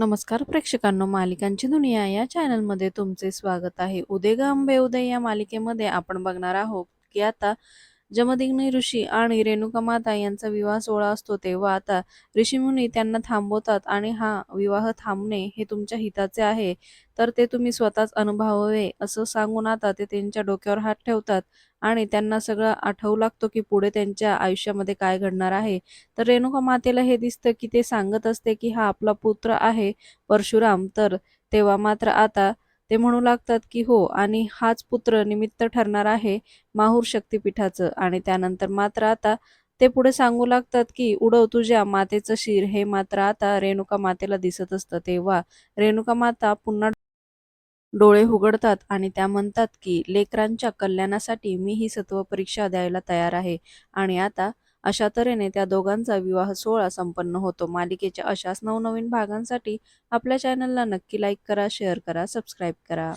नमस्कार प्रेक्षकांनो मालिकांची दुनिया या चॅनलमध्ये तुमचे स्वागत आहे. उदय ग उदय या मालिकेमध्ये आपण बघणार आहोत की आता जमदिग्नी ऋषी आणि रेणुका माता यांचा विवाह सोहळा असतो तेव्हा आता ऋषीमुनी त्यांना थांबवतात आणि हा विवाह थांबणे हे तुमच्या हिताचे आहे. तर ते तुम्ही स्वतःच अनुभवावे असं सांगून आता ते त्यांच्या डोक्यावर हात ठेवतात. आणि त्यांना सगळं आठवू लागतो की पुढे त्यांच्या आयुष्यामध्ये काय घडणार आहे. तर रेणुका मातेला हे दिसतं की ते सांगत असते की हा आपला पुत्र आहे परशुराम. तर तेव्हा मात्र आता ते म्हणू लागतात की हो आणि हाच पुत्र निमित्त ठरणार आहे माहूर शक्तिपीठाचं. आणि त्यानंतर मात्र आता ते पुढे सांगू लागतात की उडव तुझ्या मातेचं शिर. हे मात्र आता रेणुका मातेला दिसत असतं. तेव्हा रेणुका माता पुन्हा डोळे उघडतात आणि त्या म्हणतात की लेकरांच्या कल्याणासाठी मी ही सत्व परीक्षा द्यायला तयार आहे. आणि आता अशा तऱ्हेने त्या दोघांचा विवाह सोहळा संपन्न होतो. मालिकेच्या अशाच नवनवीन भागांसाठी आपल्या चॅनलला नक्की लाईक करा शेअर करा सबस्क्राईब करा.